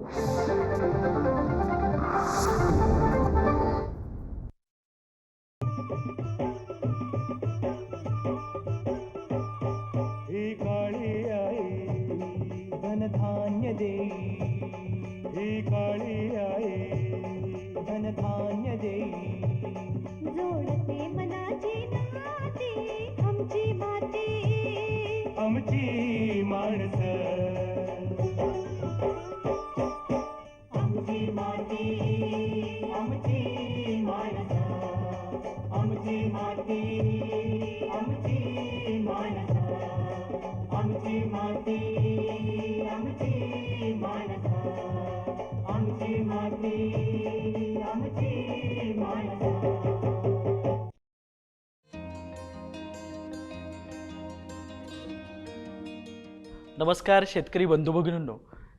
Thank you. माती आमची आमची माती आमची नमस्कार शेतकरी बंधू भगिनींनो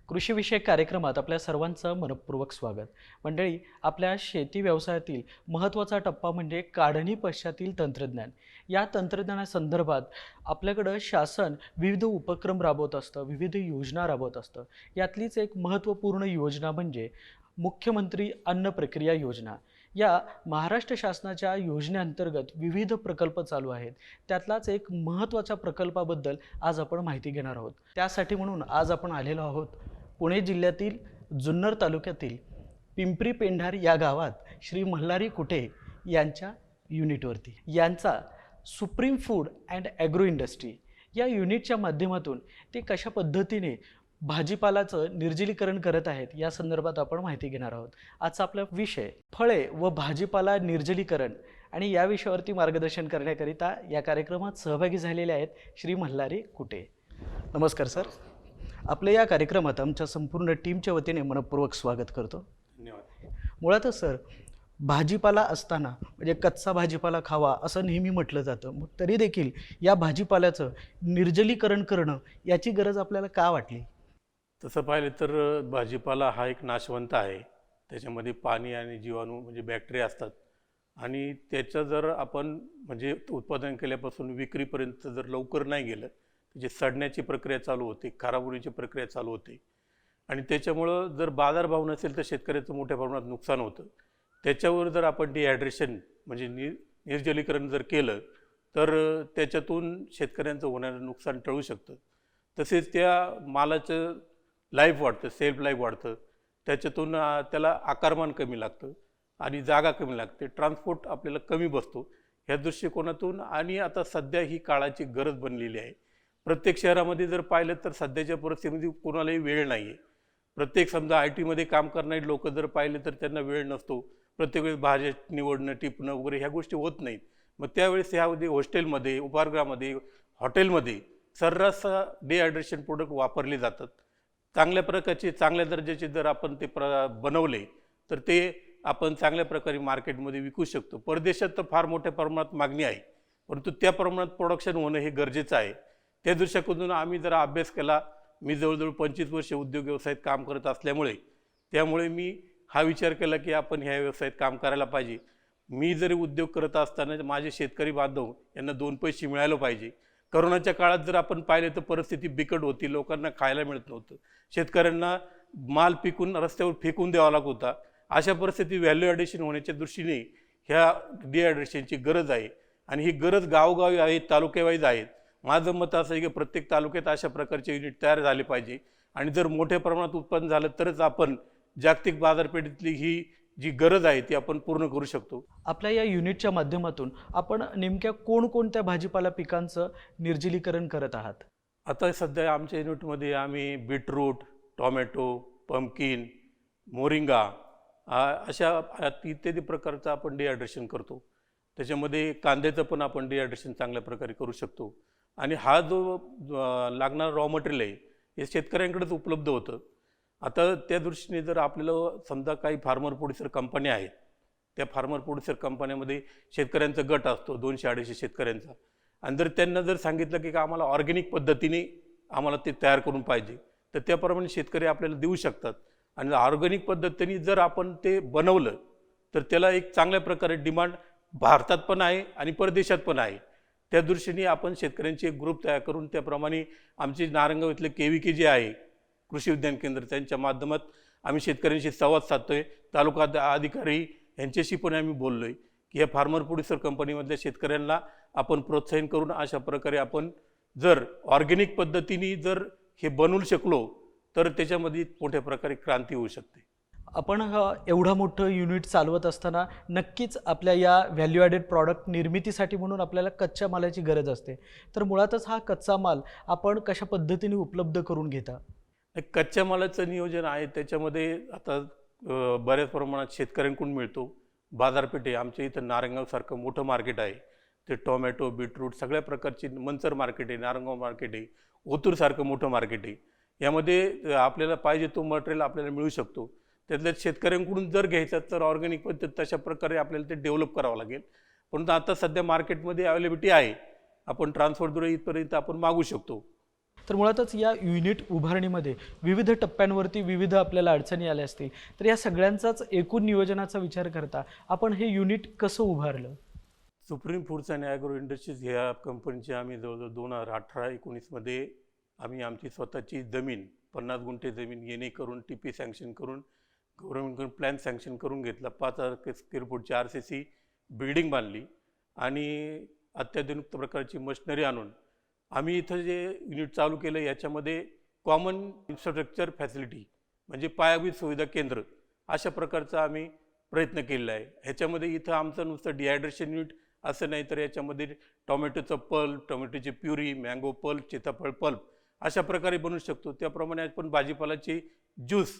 कृषीविषयक कार्यक्रमात आपल्या सर्वांचं मनपूर्वक स्वागत. मंडळी आपल्या शेती व्यवसायातील महत्त्वाचा टप्पा म्हणजे काढणी पश्चातील तंत्रज्ञान. या तंत्रज्ञानासंदर्भात आपल्याकडं शासन विविध उपक्रम राबवत असतं विविध योजना राबवत असतं. यातलीच एक महत्त्वपूर्ण योजना म्हणजे मुख्यमंत्री अन्न प्रक्रिया योजना. या महाराष्ट्र शासनाच्या योजनेअंतर्गत विविध प्रकल्प चालू आहेत. त्यातलाच एक महत्त्वाच्या प्रकल्पाबद्दल आज आपण माहिती घेणार आहोत. त्यासाठी म्हणून आज आपण आलेलो आहोत पुणे जिल्ह्यातील जुन्नर तालुक्यातील पिंपरी पेंढार या गावात श्री मल्हारी कुठे यांच्या युनिटवरती. यांचा supreme food and agro industry या युनिटच्या माध्यमातून ते कशा पद्धतीने भाजीपालाचं निर्जलीकरण करत आहेत या संदर्भात आपण माहिती घेणार आहोत. आजचा आपला विषय फळे व भाजीपाला निर्जलीकरण आणि या विषयावरती मार्गदर्शन करण्याकरिता या कार्यक्रमात सहभागी झालेले आहेत श्री मल्हारी कुटे नमस्कार सर. आपल्या या कार्यक्रमात आमच्या संपूर्ण टीमच्या वतीने मनपूर्वक स्वागत करतो. धन्यवाद. मुळातच सर भाजीपाला असताना म्हणजे कच्चा भाजीपाला खावा असं नेहमी म्हटलं जातं. मग तरी देखील या भाजीपाल्याचं निर्जलीकरण करणं याची गरज आपल्याला का वाटली? तसं पाहिलं तर भाजीपाला हा एक नाशवंत आहे. त्याच्यामध्ये पाणी आणि जीवाणू म्हणजे बॅक्टेरिया असतात. आणि त्याचं जर आपण म्हणजे उत्पादन केल्यापासून विक्रीपर्यंत जर लवकर नाही गेलं त्याची सडण्याची प्रक्रिया चालू होते खराब होण्याची प्रक्रिया चालू होते. आणि त्याच्यामुळं जर बाजारभाव नसेल तर शेतकऱ्याचं मोठ्या प्रमाणात नुकसान होतं. त्याच्यावर जर आपण डिहायड्रेशन म्हणजे नि निर्जलीकरण जर केलं तर त्याच्यातून शेतकऱ्यांचं होणारं नुकसान टळू शकतं. तसेच त्या मालाचं लाईफ वाढतं सेल्फ लाईफ वाढतं. त्याच्यातून त्याला आकारमान कमी लागतं आणि जागा कमी लागते. ट्रान्सपोर्ट आपल्याला कमी बसतो. ह्या दृष्टिकोनातून आणि आता सध्या ही काळाची गरज बनलेली आहे. प्रत्येक शहरामध्ये जर पाहिलं तर सध्याच्या परिस्थितीमध्ये कोणालाही वेळ नाही आहे प्रत्येक समजा आय टीमध्ये काम करणारे लोक जर पाहिले तर त्यांना वेळ नसतो. प्रत्येक वेळेस भाज्या निवडणं टिपणं वगैरे ह्या गोष्टी होत नाहीत. मग त्यावेळेस ह्यामध्ये हॉस्टेलमध्ये उपहारगृहामध्ये हॉटेलमध्ये सर्रास डिहायड्रेशन प्रोडक्ट वापरले जातात. चांगल्या प्रकारचे चांगल्या दर्जाचे जर आपण ते प्र बनवले तर ते आपण चांगल्या प्रकारे मार्केटमध्ये विकू शकतो. परदेशात तर फार मोठ्या प्रमाणात मागणी आहे. परंतु त्या प्रमाणात प्रोडक्शन होणं हे गरजेचं आहे. त्या दृश्याकडून आम्ही जरा अभ्यास केला. मी जवळजवळ पंचवीस वर्षे उद्योग व्यवसायात काम करत असल्यामुळे त्यामुळे मी हा विचार केला की आपण ह्या व्यवसायात काम करायला पाहिजे. मी जरी उद्योग करत असताना माझे शेतकरी बांधव यांना दोन पैसे मिळायला पाहिजे. करोनाच्या काळात जर आपण पाहिले तर परिस्थिती बिकट होती लोकांना खायला मिळत नव्हतं. शेतकऱ्यांना माल पिकून रस्त्यावर फेकून द्यावा लागत होता. अशा परिस्थिती व्हॅल्यू ॲडिशन होण्याच्या दृष्टीने ह्या डिहायड्रेशनची गरज आहे. आणि ही गरज गावोगावी आहे तालुक्यावाईज आहेत. माझं मत असं आहे की प्रत्येक तालुक्यात अशा प्रकारचे युनिट तयार झाले पाहिजे. आणि जर मोठ्या प्रमाणात उत्पन्न झालं तरच आपण जागतिक बाजारपेठेतली ही जी गरज आहे ती आपण पूर्ण करू शकतो. आपल्या या युनिटच्या माध्यमातून आपण नेमक्या कोणकोणत्या भाजीपाला पिकांचं निर्जलीकरण करत आहात? आता सध्या आमच्या युनिटमध्ये आम्ही बीटरूट टॉमॅटो पंपकिन मोरिंगा अशा इत्यादी प्रकारचं आपण डिहायड्रेशन करतो. त्याच्यामध्ये कांद्याचं पण आपण डिहायड्रेशन चांगल्या प्रकारे करू शकतो. आणि हा जो लागणारं लागणारा रॉ मटेरियल आहे हे शेतकऱ्यांकडेच उपलब्ध होतं. आता त्या दृष्टीने जर आपल्याला समजा काही फार्मर प्रोड्युसर कंपन्या आहेत त्या फार्मर प्रोड्युसर कंपन्यामध्ये शेतकऱ्यांचा गट असतो दोनशे अडीचशे शेतकऱ्यांचा. आणि जर त्यांना जर सांगितलं की का आम्हाला ऑर्गॅनिक पद्धतीने आम्हाला ते तयार करून पाहिजे तर त्याप्रमाणे शेतकरी आपल्याला देऊ शकतात. आणि ऑर्गॅनिक पद्धतीने जर आपण ते बनवलं तर त्याला एक चांगल्या प्रकारे डिमांड भारतात पण आहे आणि परदेशात पण आहे. त्या दृष्टीने आपण शेतकऱ्यांची एक ग्रुप तयार करून त्याप्रमाणे आमचे नारंगाव इथले के व्ही के जे आहे कृषी विज्ञान केंद्र त्यांच्या माध्यमात आम्ही शेतकऱ्यांशी संवाद साधतोय. तालुका अधिकारी यांच्याशी पण आम्ही बोललोय की या फार्मर प्रोड्युसर कंपनीमधल्या शेतकऱ्यांना आपण प्रोत्साहन करून अशा प्रकारे आपण जर ऑर्गॅनिक पद्धतीने जर हे बनवू शकलो तर त्याच्यामध्ये मोठ्या प्रकारे क्रांती होऊ शकते. आपण हा एवढं मोठं युनिट चालवत असताना नक्कीच आपल्या या व्हॅल्यू ॲडेड प्रॉडक्ट निर्मितीसाठी म्हणून आपल्याला कच्च्या मालाची गरज असते. तर मुळातच हा कच्चा माल आपण कशा पद्धतीने उपलब्ध करून घेता? कच्च्या मालाचं नियोजन आहे. त्याच्यामध्ये आता बऱ्याच प्रमाणात शेतकऱ्यांकडून मिळतो. बाजारपेठे आमच्या इथं नारंगावसारखं मोठं मार्केट आहे. ते टोमॅटो बीटरूट सगळ्या प्रकारची मंचर मार्केट आहे नारंगाव मार्केट आहे ओतूरसारखं मोठं मार्केट आहे. यामध्ये आपल्याला पाहिजे तो मटेरियल आपल्याला मिळू शकतो. त्यातल्या शेतकऱ्यांकडून जर घ्यायचं तर ऑर्गॅनिक पद्धत तशा प्रकारे आपल्याला ते डेव्हलप करावं लागेल. परंतु आता सध्या मार्केटमध्ये अवेलेबिलिटी आहे. आपण ट्रान्सपोर्टद्वारे इथपर्यंत आपण मागू शकतो. तर मुळातच या युनिट उभारणीमध्ये विविध टप्प्यांवरती विविध आपल्याला अडचणी आल्या असतील. तर या सगळ्यांचाच एकूण नियोजनाचा विचार करता आपण हे युनिट कसं उभारलं? Supreme foods and agro industries ह्या कंपनीची आम्ही जवळजवळ दोन हजार अठरा एकोणीसमध्ये आम्ही आमची स्वतःची जमीन पन्नास गुंठे जमीन येणे करून टी पी सँक्शन करून गव्हर्नमेंटकडून प्लॅन सँक्शन करून घेतला. पाच हजार स्क्वेअर फूटची आर सी सी बिल्डिंग बांधली आणि अत्याधुनिक प्रकारची मशिनरी आणून आम्ही इथं जे युनिट चालू केलं याच्यामध्ये कॉमन इन्फ्रास्ट्रक्चर फॅसिलिटी म्हणजे पायाभूत सुविधा केंद्र अशा प्रकारचा आम्ही प्रयत्न केलेला आहे. ह्याच्यामध्ये इथं आमचं नुसतं डिहायड्रेशन युनिट असं नाही तर याच्यामध्ये टोमॅटोचं पल्प टोमॅटोची प्युरी मँगो पल्प सीताफळ पल्प अशा प्रकारे बनवू शकतो. त्याप्रमाणे आपण भाजीपालाचे ज्यूस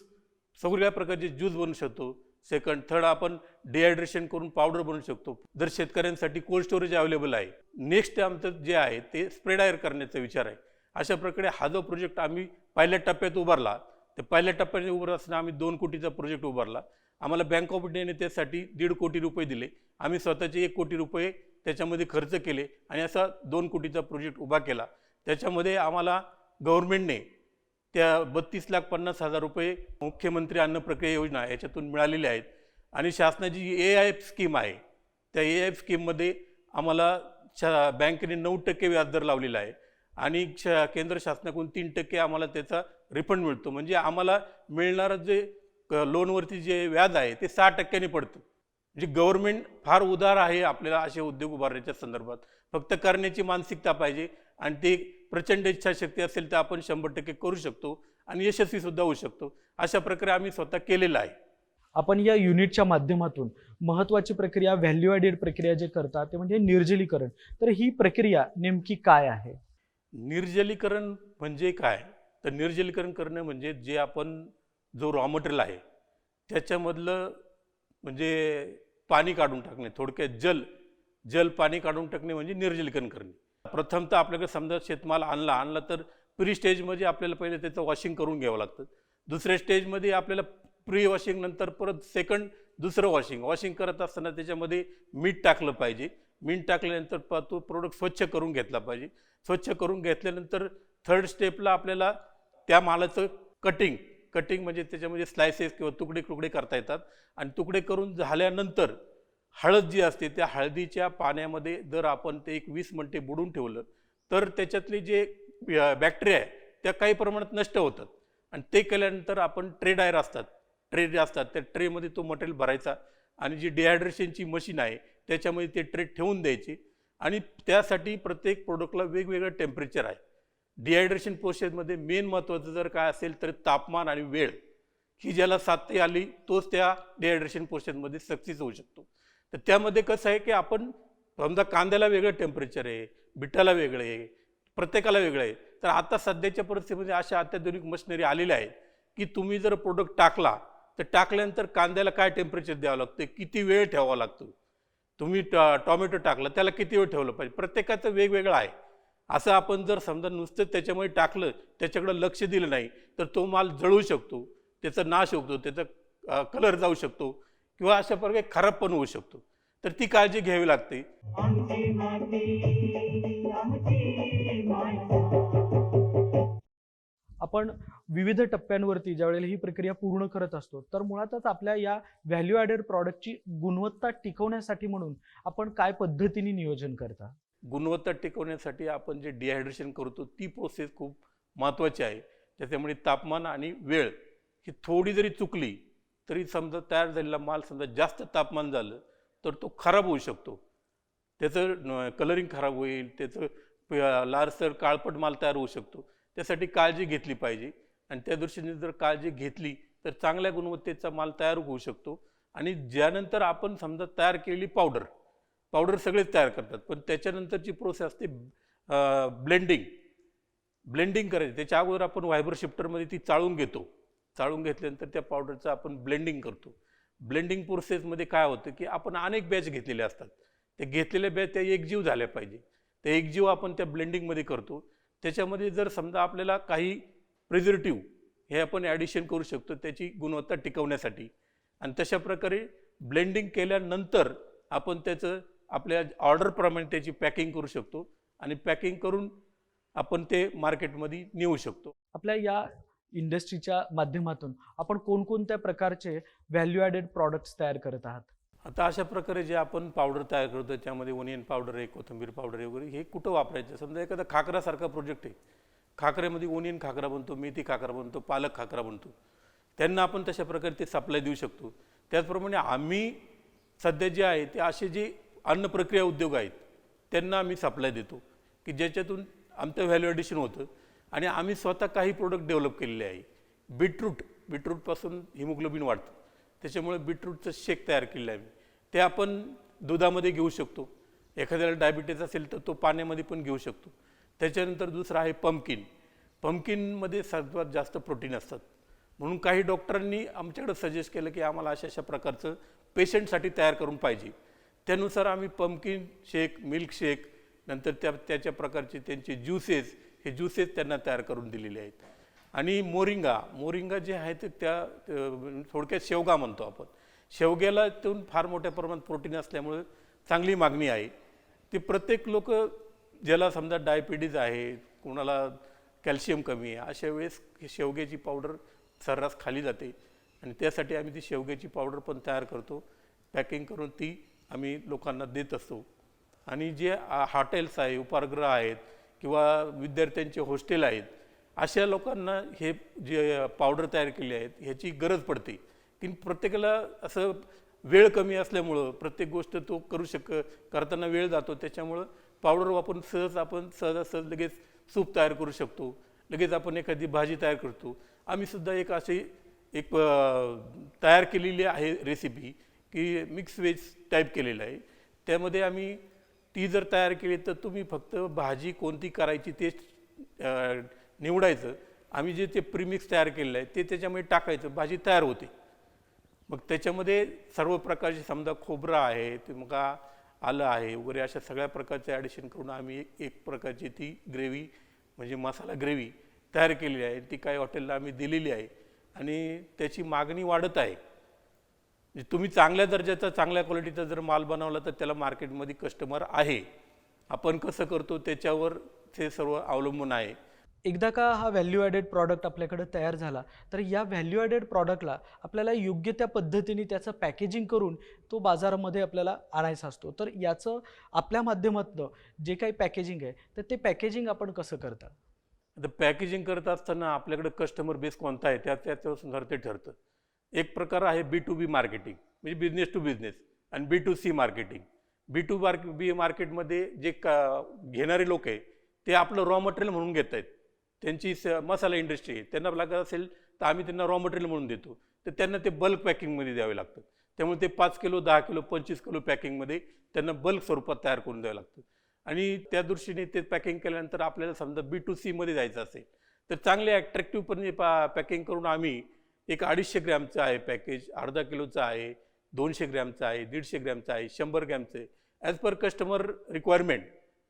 सगळ्या प्रकारचे ज्यूस बनवू शकतो. सेकंड थर्ड आपण डिहायड्रेशन करून पावडर बनवू शकतो. जर शेतकऱ्यांसाठी कोल्ड स्टोरेज अवेलेबल आहे. नेक्स्ट आमचं जे आहे ते स्प्रेडायर करण्याचा विचार आहे. अशा प्रकारे हा जो प्रोजेक्ट आम्ही पहिल्या टप्प्यात उभारला तर पहिल्या टप्प्यात उभार असताना आम्ही दोन कोटीचा प्रोजेक्ट उभारला. आम्हाला बँक ऑफ इंडियाने त्यासाठी दीड कोटी रुपये दिले. आम्ही स्वतःचे एक कोटी रुपये त्याच्यामध्ये खर्च केले आणि असा दोन कोटीचा प्रोजेक्ट उभा केला. त्याच्यामध्ये आम्हाला गव्हर्मेंटने त्या बत्तीस लाख पन्नास हजार रुपये मुख्यमंत्री अन्न प्रक्रिया योजना याच्यातून मिळालेले आहेत. आणि शासनाची जी ए आय एफ स्कीम आहे त्या ए आय एफ स्कीममध्ये आम्हाला शा बँकेने नऊ टक्के व्याजदर लावलेला आहे. आणि श केंद्र शासनाकडून तीन टक्के आम्हाला त्याचा रिफंड मिळतो. म्हणजे आम्हाला मिळणारं जे क- लोनवरती जे व्याज आहे ते सहा टक्क्यांनी पडतं. म्हणजे गव्हर्मेंट फार उदार आहे आपल्याला असे उद्योग उभारण्याच्या संदर्भात. फक्त करण्याची मानसिकता पाहिजे आणि ते प्रचंड इच्छाशक्ती असेल तर आपण शंभर टक्के करू शकतो आणि यशस्वीसुद्धा होऊ शकतो. अशा प्रकारे आम्ही स्वतः केलेलं आहे. आपण या युनिटच्या माध्यमातून महत्त्वाची प्रक्रिया व्हॅल्यू ॲडेड प्रक्रिया जे करतात ते म्हणजे निर्जलीकरण. तर ही प्रक्रिया नेमकी काय आहे? निर्जलीकरण म्हणजे काय? तर निर्जलीकरण करणं म्हणजे जे आपण जो रॉ मटेरियल आहे त्याच्यामधलं म्हणजे पाणी काढून टाकणे थोडक्यात जल जल पाणी काढून टाकणे म्हणजे निर्जलीकरण करणे. प्रथमतः आपल्याकडे समजा शेतमाल आणला आणला तर प्री स्टेजमध्ये आपल्याला पहिले त्याचं वॉशिंग करून घ्यावं लागतं. दुसऱ्या स्टेजमध्ये आपल्याला प्री वॉशिंग नंतर परत सेकंड दुसरं वॉशिंग वॉशिंग करत असताना त्याच्यामध्ये मीठ टाकलं पाहिजे. मीठ टाकल्यानंतर प तो प्रोडक्ट स्वच्छ करून घेतला पाहिजे. स्वच्छ करून घेतल्यानंतर थर्ड स्टेपला आपल्याला त्या मालाचं कटिंग कटिंग म्हणजे त्याच्यामध्ये स्लायसेस किंवा तुकडे तुकडे करता येतात. आणि तुकडे करून झाल्यानंतर हळद जी असते त्या हळदीच्या पाण्यामध्ये जर आपण ते एक वीस मिनटे बुडून ठेवलं तर त्याच्यातले जे बॅक्टेरिया आहे त्या काही प्रमाणात नष्ट होतात. आणि ते केल्यानंतर आपण ट्रे डायर असतात. ट्रे जे असतात त्या ट्रेमध्ये तो मटेरियल भरायचा आणि जी डिहायड्रेशनची मशीन आहे त्याच्यामध्ये ते ट्रे ठेवून द्यायची. आणि त्यासाठी प्रत्येक प्रोडक्टला वेगवेगळं टेम्परेचर आहे. डिहायड्रेशन प्रोसेसमध्ये मेन महत्त्वाचं जर काय असेल तर तापमान आणि वेळ. ही ज्याला साधता आली तोच त्या डिहायड्रेशन प्रोसेसमध्ये सक्सेस होऊ शकतो. तर त्यामध्ये कसं आहे की आपण समजा कांद्याला वेगळं टेम्परेचर आहे बिटाला वेगळं आहे प्रत्येकाला वेगळं आहे. तर आता सध्याच्या परिस्थितीमध्ये अशा अत्याधुनिक मशिनरी आलेल्या आहेत की तुम्ही जर प्रोडक्ट टाकला तर टाकल्यानंतर कांद्याला काय टेम्परेचर द्यावं लागतं किती वेळ ठेवावा लागतो? तुम्ही टॉमॅटो टाकला त्याला किती वेळ ठेवलं पाहिजे? प्रत्येकाचं वेगवेगळं आहे. असं आपण जर समजा नुसतं त्याच्यामुळे टाकलं त्याच्याकडं लक्ष दिलं नाही तर तो माल जळू शकतो त्याचा नाश होतो त्याचा कलर जाऊ शकतो. किंवा अशा प्रकारे खराब पण होऊ शकतो. तर ती काळजी घ्यावी लागते. आपण विविध टप्प्यांवरती ज्यावेळेला ही प्रक्रिया पूर्ण करत असतो तर मुळातच आपल्या या व्हॅल्यू ॲडेड प्रॉडक्टची गुणवत्ता टिकवण्यासाठी म्हणून आपण काय पद्धतीने नियोजन करता? गुणवत्ता टिकवण्यासाठी आपण जे डिहायड्रेशन करतो ती प्रोसेस खूप महत्त्वाची आहे. त्याच्यामुळे तापमान आणि वेळ ही थोडी जरी चुकली तरी समजा तयार झालेला माल समजा जास्त तापमान झालं तर तो खराब होऊ शकतो. त्याचं कलरिंग खराब होईल त्याचं लारसर लालसर काळपट माल तयार होऊ शकतो. त्यासाठी काळजी घेतली पाहिजे. आणि त्या दृष्टीने जर काळजी घेतली तर चांगल्या गुणवत्तेचा माल तयार होऊ शकतो. आणि ज्यानंतर आपण समजा तयार केलेली पावडर पावडर सगळेच तयार करतात. पण त्याच्यानंतरची प्रोसेस असते ब्लेंडिंग ब्लेंडिंग करायची. त्याच्या अगोदर आपण व्हायबर शिफ्टरमध्ये ती चाळून घेतो. चाळून घेतल्यानंतर त्या पावडरचं आपण ब्लेंडिंग करतो. ब्लेंडिंग प्रोसेसमध्ये काय होतं की आपण अनेक बॅच घेतलेल्या असतात. ते घेतलेल्या बॅच त्या एकजीव झाल्या पाहिजे. त्या एकजीव आपण त्या ब्लेंडिंगमध्ये करतो. त्याच्यामध्ये जर समजा आपल्याला काही प्रिझर्वेटिव्ह हे आपण ॲडिशन करू शकतो त्याची गुणवत्ता टिकवण्यासाठी. आणि तशा प्रकारे ब्लेंडिंग केल्यानंतर आपण त्याचं आपल्या ऑर्डरप्रमाणे त्याची पॅकिंग करू शकतो. आणि पॅकिंग करून आपण ते मार्केटमध्ये नेऊ शकतो. आपल्या या इंडस्ट्रीच्या माध्यमातून आपण कोणकोणत्या प्रकारचे व्हॅल्यू ॲडेड प्रॉडक्ट्स तयार करत आहात? आता अशा प्रकारे जे आपण पावडर तयार करतो त्यामध्ये ओनियन पावडर आहे कोथिंबीर पावडर आहे वगैरे हे कुठं वापरायचं? समजा एखादा खाकरासारखा प्रोजेक्ट आहे. खाकऱ्यामध्ये ओनियन खाकरा बनतो मेथी खाकरा बनतो पालक खाकरा बनतो. त्यांना आपण तशा प्रकारे ते सप्लाय देऊ शकतो. त्याचप्रमाणे आम्ही सध्या जे आहे ते असे जे अन्न प्रक्रिया उद्योग आहेत त्यांना आम्ही सप्लाय देतो. की ज्याच्यातून आमचं व्हॅल्यू ॲडिशन होतं. आणि आम्ही स्वतः काही प्रोडक्ट डेव्हलप केलेले आहे. बीटरूट बीटरूटपासून हिमोग्लोबिन वाढतं. त्याच्यामुळे बीटरूटचं शेक तयार केलेलं आहे ते आपण दुधामध्ये घेऊ शकतो. एखाद्याला डायबिटीज असेल तर तो पाण्यामध्ये पण घेऊ शकतो. त्याच्यानंतर दुसरं आहे पंपकिन पंपकिनमध्ये सर्वात जास्त प्रोटीन असतात. म्हणून काही डॉक्टरांनी आमच्याकडे सजेस्ट केलं की आम्हाला अशा अशा प्रकारचं पेशंटसाठी तयार करून पाहिजे. त्यानुसार आम्ही पंपकिन शेक मिल्क शेक नंतर त्या त्याच्या प्रकारचे त्यांचे ज्युसेस हे ज्युसेस त्यांना तयार करून दिलेले आहेत. आणि मोरिंगा मोरिंगा जे आहे ते त्या थोडक्यात शेवगा म्हणतो आपण. शेवग्याला त्यातून फार मोठ्या प्रमाणात प्रोटीन असल्यामुळे चांगली मागणी आहे. ते प्रत्येक लोक ज्याला समजा डायबिटीज आहे कोणाला कॅल्शियम कमी आहे अशा वेळेस शेवग्याची पावडर सर्रास खाली जाते. आणि त्यासाठी आम्ही ती शेवग्याची पावडर पण तयार करतो. पॅकिंग करून ती आम्ही लोकांना देत असतो. आणि जे हॉटेल्स आहे उपारगृह आहेत किंवा विद्यार्थ्यांचे हॉस्टेल आहेत अशा लोकांना हे जे पावडर तयार केले आहेत ह्याची गरज पडते. की प्रत्येकाला असं वेळ कमी असल्यामुळं प्रत्येक गोष्ट तो करू शक करताना वेळ जातो त्याच्यामुळं पावडर वापरून सहज आपण सहजासहज लगेच सूप तयार करू शकतो लगेच आपण एखादी भाजी तयार करतो. आम्हीसुद्धा एक अशी एक तयार केलेली आहे रेसिपी की मिक्स वेज टाईप केलेलं आहे. त्यामध्ये आम्ही ती जर तयार केली तर तुम्ही फक्त भाजी कोणती करायची ते निवडायचं. आम्ही जे ते प्रिमिक्स तयार केलेलं आहे ते त्याच्यामध्ये टाकायचं भाजी तयार होते. मग त्याच्यामध्ये सर्व प्रकारचे समजा खोबरं आहे ते मग आलं आहे वगैरे अशा सगळ्या प्रकारचे ॲडिशन करून आम्ही एक एक प्रकारची ती ग्रेव्ही म्हणजे मसाला ग्रेव्ही तयार केलेली आहे. ती काही हॉटेलला आम्ही दिलेली आहे. आणि त्याची मागणी वाढत आहे. तुम्ही चांगल्या दर्जाचा चांगल्या क्वालिटीचा जर माल बनवला तर त्याला मार्केटमध्ये कस्टमर आहे. आपण कसं करतो त्याच्यावर ते सर्व अवलंबून आहे. एकदा का हा व्हॅल्यू ॲडेड प्रॉडक्ट आपल्याकडे तयार झाला तर या व्हॅल्यू ॲडेड प्रॉडक्टला आपल्याला योग्य त्या पद्धतीने त्याचं पॅकेजिंग करून तो बाजारामध्ये आपल्याला आणायचा असतो. तर याचं आपल्या माध्यमातनं जे काही पॅकेजिंग आहे तर ते पॅकेजिंग आपण कसं करता? आता पॅकेजिंग करत असताना आपल्याकडे कस्टमर बेस कोणता आहे? त्या त्याच्यानुसार ते ठरतं. एक प्रकार आहे बी टू बी मार्केटिंग म्हणजे बिझनेस टू बिझनेस आणि B to C marketing B to mark B मार्केटमध्ये जे का घेणारे लोक आहे ते आपलं रॉ मटेरियल म्हणून घेत आहेत. त्यांची स मसाला इंडस्ट्री आहे. त्यांना लागत असेल तर आम्ही त्यांना रॉ मटेरियल म्हणून देतो. तर त्यांना ते बल्क पॅकिंगमध्ये द्यावे लागतं त्यामुळे ते पाच किलो दहा किलो पंचवीस किलो पॅकिंगमध्ये त्यांना बल्क स्वरूपात तयार करून द्यावं लागतं आणि त्या दृष्टीने ते पॅकिंग केल्यानंतर आपल्याला समजा बी टू सीमध्ये जायचं असेल तर चांगले ॲट्रॅक्टिव्हपणे पा पॅकिंग करून आम्ही एक अडीचशे ग्रॅमचं आहे पॅकेज अर्धा किलोचं आहे दोनशे ग्रॅमचं आहे दीडशे ग्रॅमचं आहे शंभर ग्रॅमचं आहे. ॲज पर कस्टमर रिक्वायरमेंट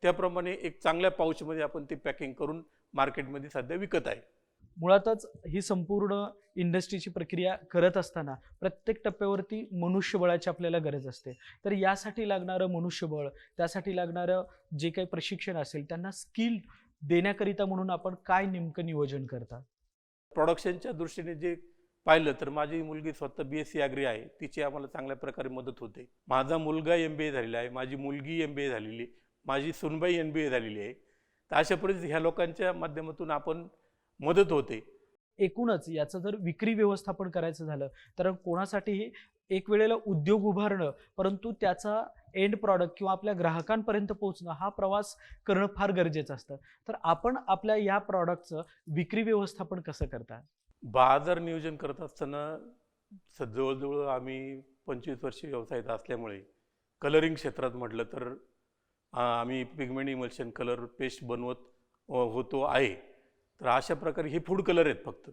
त्याप्रमाणे एक चांगल्या पाऊचमध्ये आपण ते पॅकिंग करून मार्केटमध्ये सध्या विकत आहे. मुळातच ही संपूर्ण इंडस्ट्रीची प्रक्रिया करत असताना प्रत्येक टप्प्यावरती मनुष्यबळाची आपल्याला गरज असते. तर यासाठी लागणारं मनुष्यबळ त्यासाठी लागणारं जे काही प्रशिक्षण असेल त्यांना स्किल देण्याकरिता म्हणून आपण काय नेमकं नियोजन करता? प्रोडक्शनच्या दृष्टीने जे पाहिलं तर माझी मुलगी स्वतः बी एस सी ॲग्री आहे. तिची आम्हाला चांगल्या प्रकारे मदत होते. माझा मुलगा एम बी ए झालेला आहे. माझी मुलगी एम बी ए झालेली आहे. माझी सुनबाई एम बी ए झालेली आहे. तर अशा परिस्थिती ह्या लोकांच्या माध्यमातून आपण मदत होते. एकूणच याचं जर विक्री व्यवस्थापन करायचं झालं तर कोणासाठीही एक वेळेला उद्योग उभारणं परंतु त्याचा एंड प्रॉडक्ट किंवा आपल्या ग्राहकांपर्यंत पोहोचणं हा प्रवास करणं फार गरजेचं असतं. तर आपण आपल्या या प्रॉडक्टचं विक्री व्यवस्थापन कसं करता? बाजार नियोजन करत असताना स- जवळजवळ आम्ही पंचवीस वर्ष व्यवसायात असल्यामुळे कलरिंग क्षेत्रात म्हटलं तर आम्ही पिगमेंट इमल्शन कलर पेस्ट बनवत होतो आहे. तर अशा प्रकारे हे फूड कलर आहेत फक्त.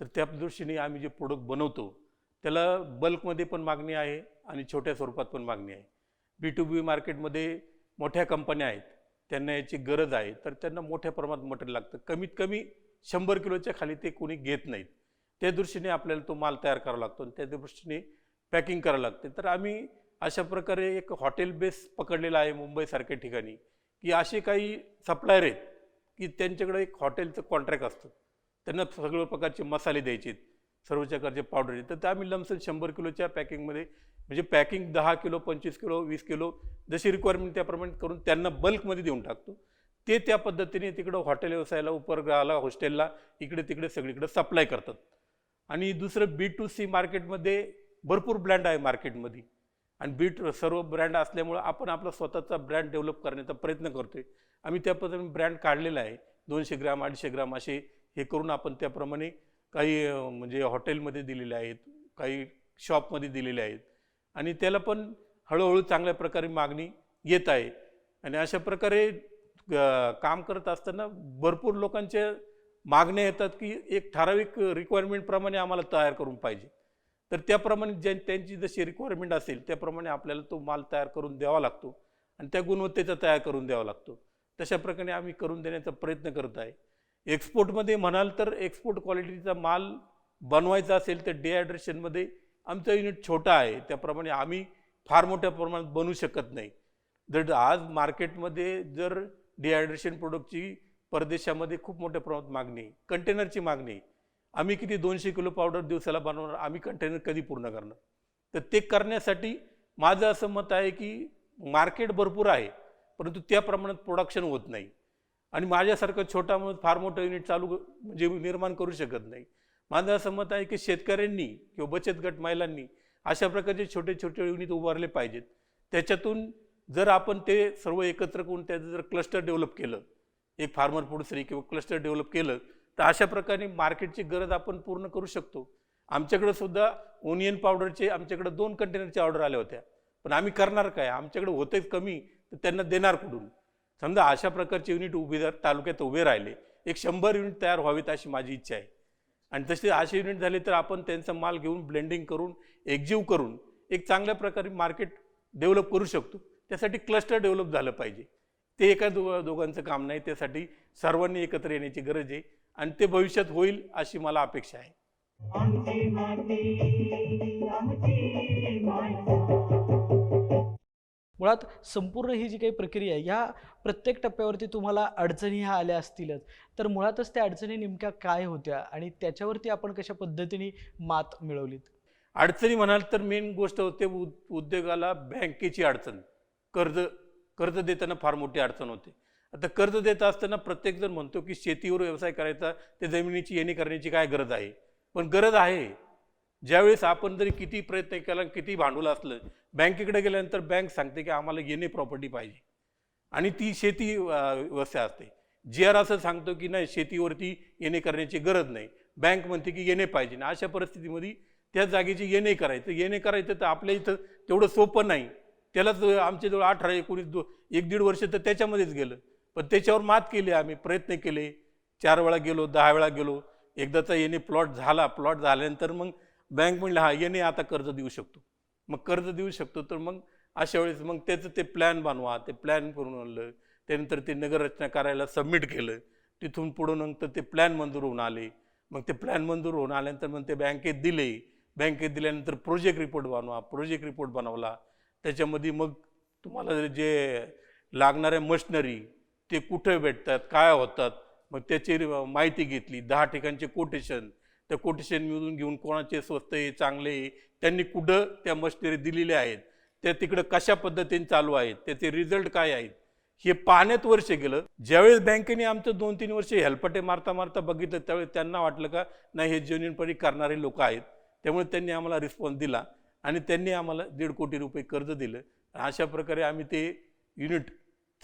तर त्या दृष्टीने आम्ही जे प्रोडक्ट बनवतो त्याला बल्कमध्ये पण मागणी आहे आणि छोट्या स्वरूपात पण मागणी आहे. बी टू बी मार्केटमध्ये मोठ्या कंपन्या आहेत त्यांना याची गरज आहे तर त्यांना मोठ्या प्रमाणात मटेरियल लागतं. कमीत कमी शंभर किलोच्या खाली ते कोणी घेत नाहीत. त्या दृष्टीने आपल्याला तो माल तयार करावा लागतो आणि त्या दृष्टीने पॅकिंग करावं लागते. तर आम्ही अशा प्रकारे एक हॉटेल बेस पकडलेला आहे मुंबईसारख्या ठिकाणी की असे काही सप्लायर आहेत की त्यांच्याकडे एक हॉटेलचं कॉन्ट्रॅक्ट असतं. त्यांना सगळं प्रकारचे मसाले द्यायचे सर्व प्रकारचे पावडर तर ते आम्ही लमसम शंभर किलोच्या पॅकिंगमध्ये म्हणजे पॅकिंग दहा किलो पंचवीस किलो वीस किलो जशी रिक्वायरमेंट त्याप्रमाणे करून त्यांना बल्कमध्ये देऊन टाकतो. ते त्या पद्धतीने तिकडं हॉटेल व्यवसायाला उपरग्रहाला हॉस्टेलला इकडे तिकडे सगळीकडे सप्लाय करतात. आणि दुसरं बी टू सी मार्केटमध्ये भरपूर ब्रँड आहे मार्केटमध्ये. आणि बीट सर्व ब्रँड असल्यामुळं आपण आपला स्वतःचा ब्रँड डेव्हलप करण्याचा प्रयत्न करतोय. आम्ही त्या पद्धतीने ब्रँड काढलेला आहे. दोनशे ग्राम अडीचशे ग्राम असे हे करून आपण त्याप्रमाणे काही म्हणजे हॉटेलमध्ये दिलेले आहेत काही शॉपमध्ये दिलेले आहेत. आणि त्याला पण हळूहळू चांगल्या प्रकारे मागणी येत आहे. आणि अशा प्रकारे काम करत असताना भरपूर लोकांचे मागण्या येतात की एक ठराविक रिक्वायरमेंटप्रमाणे आम्हाला तयार करून पाहिजे. तर त्याप्रमाणे ज्या त्यांची जशी रिक्वायरमेंट असेल त्याप्रमाणे आपल्याला तो माल तयार करून द्यावा लागतो आणि त्या गुणवत्तेचा तयार करून द्यावा लागतो. तशा प्रकारे आम्ही करून देण्याचा प्रयत्न करत आहे. एक्सपोर्टमध्ये म्हणाल तर एक्सपोर्ट क्वालिटीचा माल बनवायचा असेल तर डिहायड्रेशनमध्ये आमचं युनिट छोटा आहे. त्याप्रमाणे आम्ही फार मोठ्या प्रमाणात बनवू शकत नाही. जर आज मार्केटमध्ये जर डिहायड्रेशन प्रोडक्टची परदेशामध्ये खूप मोठ्या प्रमाणात मागणी आहे कंटेनरची मागणी. आहे आम्ही किती दोनशे किलो पावडर दिवसाला बनवणार आम्ही कंटेनर कधी पूर्ण करणार? तर ते करण्यासाठी माझं असं मत आहे की मार्केट भरपूर आहे परंतु त्या प्रमाणात प्रोडक्शन होत नाही. आणि माझ्यासारखं छोटा फार मोठं युनिट चालू म्हणजे निर्माण करू शकत नाही. माझं असं मत आहे की शेतकऱ्यांनी किंवा बचत गट महिलांनी अशा प्रकारचे छोटे छोटे युनिट उभारले पाहिजेत. त्याच्यातून जर आपण ते सर्व एकत्र करून त्याचं जर क्लस्टर डेव्हलप केलं एक फार्मर प्रोड्युसरी किंवा क्लस्टर डेव्हलप केलं तर अशा प्रकारे मार्केटची गरज आपण पूर्ण करू शकतो. आमच्याकडे सुद्धा ओनियन पावडरचे आमच्याकडे दोन कंटेनरचे ऑर्डर आल्या होत्या. पण आम्ही करणार काय? आमच्याकडे होतेच कमी तर त्यांना देणार कुठून? समजा अशा प्रकारचे युनिट उभे जर तालुक्यात उभे राहिले एक शंभर युनिट तयार व्हावेत अशी माझी इच्छा आहे. आणि तसे असे युनिट झाले तर आपण त्यांचा माल घेऊन ब्लेंडिंग करून एकजीव करून एक चांगल्या प्रकारे मार्केट डेव्हलप करू शकतो. त्यासाठी क्लस्टर डेव्हलप झालं पाहिजे. ते एका दो दोघांचं काम नाही त्यासाठी सर्वांनी एकत्र येण्याची गरज आहे आणि ते भविष्यात होईल अशी मला अपेक्षा आहे. मुळात संपूर्ण ही जी काही प्रक्रिया आहे ह्या प्रत्येक टप्प्यावरती तुम्हाला अडचणी ह्या आल्या असतीलच. तर मुळातच त्या अडचणी नेमक्या काय होत्या आणि त्याच्यावरती आपण कशा पद्धतीने मात मिळवलीत? अडचणी म्हणाल तर मेन गोष्ट होते उद- उद्योगाला बँकेची अडचण. कर्ज कर्ज देताना फार मोठी अडचण होते. आता कर्ज देत असताना प्रत्येकजण म्हणतो की शेतीवर व्यवसाय करायचा ते जमिनीची येणे करण्याची काय गरज आहे? पण गरज आहे. ज्यावेळेस आपण जरी किती प्रयत्न केला किती भांडवल असलं बँकेकडे गेल्यानंतर बँक सांगते की आम्हाला येणे प्रॉपर्टी पाहिजे. आणि ती शेती व्यवस्था असते. जी आर असं सांगतो की नाही शेतीवरती येणे करण्याची गरज नाही. बँक म्हणते की येणे पाहिजे. आणि अशा परिस्थितीमध्ये त्या जागेची येणे करायचं. येणे करायचं तर आपल्या इथं तेवढं सोपं नाही. त्यालाच आमच्याजवळ अठरा एकोणीस दो एक दीड वर्ष तर त्याच्यामध्येच गेलं. पण त्याच्यावर मात केली आम्ही प्रयत्न केले. चार वेळा गेलो दहा वेळा गेलो. एकदाचा येणे प्लॉट झाला. प्लॉट झाल्यानंतर मग बँक म्हणलं हा येणे आता कर्ज देऊ शकतो. मग कर्ज देऊ शकतो तर मग अशा वेळेस मग त्याचं ते प्लॅन बनवा. ते प्लॅन करून आणलं. त्यानंतर ते नगररचना करायला सबमिट केलं. तिथून पुढं नंतर ते प्लॅन मंजूर होऊन आले. मग ते प्लॅन मंजूर होऊन आल्यानंतर मग ते बँकेत दिले. बँकेत दिल्यानंतर प्रोजेक्ट रिपोर्ट बनवा. प्रोजेक्ट रिपोर्ट बनवला. त्याच्यामध्ये मग तुम्हाला जे लागणाऱ्या मशनरी ते कुठे भेटतात काय होतात मग त्याची माहिती घेतली. दहा ठिकाणचे कोटेशन त्या कोटेशनमधून घेऊन कोणाचे स्वस्त आहे चांगले आहे त्यांनी कुठं त्या मशिनरी दिलेल्या आहेत त्या तिकडं कशा पद्धतीने चालू आहेत त्याचे रिझल्ट काय आहेत हे पाण्यात वर्ष गेलं. ज्यावेळेस बँकेने आमचं दोन तीन वर्ष हेलपटे मारता मारता बघितलं त्यावेळेस त्यांना वाटलं का नाही हे जेन्युनपणे करणारे लोक आहेत. त्यामुळे त्यांनी आम्हाला रिस्पॉन्स दिला. आणि त्यांनी आम्हाला दीड कोटी रुपये कर्ज दिलं. अशा प्रकारे आम्ही ते युनिट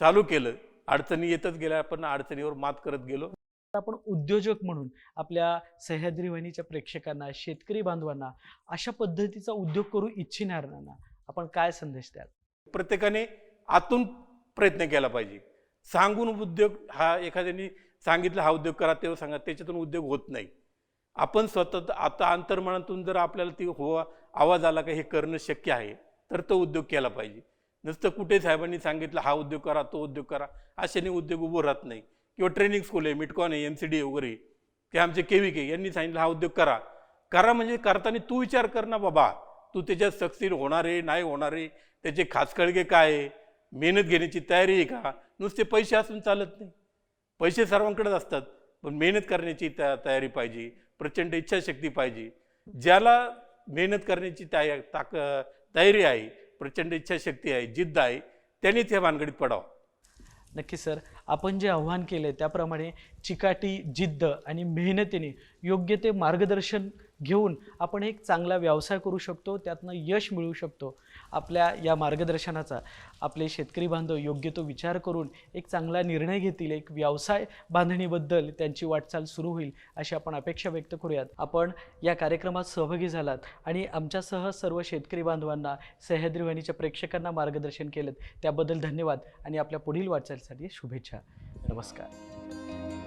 चालू केलं. अडचणी येतच गेल्या पण अडचणीवर मात करत गेलो. आपण उद्योजक म्हणून आपल्या सह्याद्री वाहिनीच्या प्रेक्षकांना शेतकरी बांधवांना अशा पद्धतीचा उद्योग करू इच्छिणाऱ्यांना आपण काय संदेश द्याल? प्रत्येकाने आतून प्रयत्न केला पाहिजे. सांगून उद्योग हा एखाद्याने सांगितलं हा उद्योग करा तेव्हा सांगा. त्याच्यातून उद्योग होत नाही. आपण स्वतः आता अंतर्मनातून जर आपल्याला ती हो आवाज आला का हे करणं शक्य आहे तर तो उद्योग केला पाहिजे. नुसतं कुठे साहेबांनी सांगितलं हा उद्योग करा तो उद्योग करा अशाने उद्योग उभं राहत नाही. किंवा ट्रेनिंग स्कूल आहे मिटकॉन आहे एम सी डी वगैरे ते आमचे के व्ही के यांनी सांगितलं हा उद्योग करा. करा म्हणजे करताना तू विचार कर ना बाबा. तू त्याच्यात सक्सीड होणार आहे नाही होणार आहे त्याचे खासकळगे काय आहे? मेहनत घेण्याची तयारी आहे का? नुसते पैसे असून चालत नाही. पैसे सर्वांकडेच असतात पण मेहनत करण्याची तयारी पाहिजे प्रचंड इच्छाशक्ती पाहिजे. ज्याला मेहनत करण्याची तया ताक तयारी आहे प्रचंड इच्छाशक्ती आहे जिद्द आहे त्यांनीच या भानगडीत पडावं. नक्की सर आपण जे आव्हान केले त्याप्रमाणे चिकाटी जिद्द आणि मेहनतीने योग्य ते मार्गदर्शन घेऊन आपण एक चांगला व्यवसाय करू शकतो त्यातनं यश मिळवू शकतो. आपल्या या मार्गदर्शनाचा आपले शेतकरी बांधव योग्य तो विचार करून एक चांगला निर्णय घेतील एक व्यवसाय बांधणीबद्दल त्यांची वाटचाल सुरू होईल अशी आपण अपेक्षा व्यक्त करूयात. आपण या कार्यक्रमात सहभागी झालात आणि आमच्यासह सर्व शेतकरी बांधवांना सह्याद्री वाहिनीच्या प्रेक्षकांना मार्गदर्शन केलं त्याबद्दल धन्यवाद आणि आपल्या पुढील वाटचालीसाठी शुभेच्छा. नमस्कार.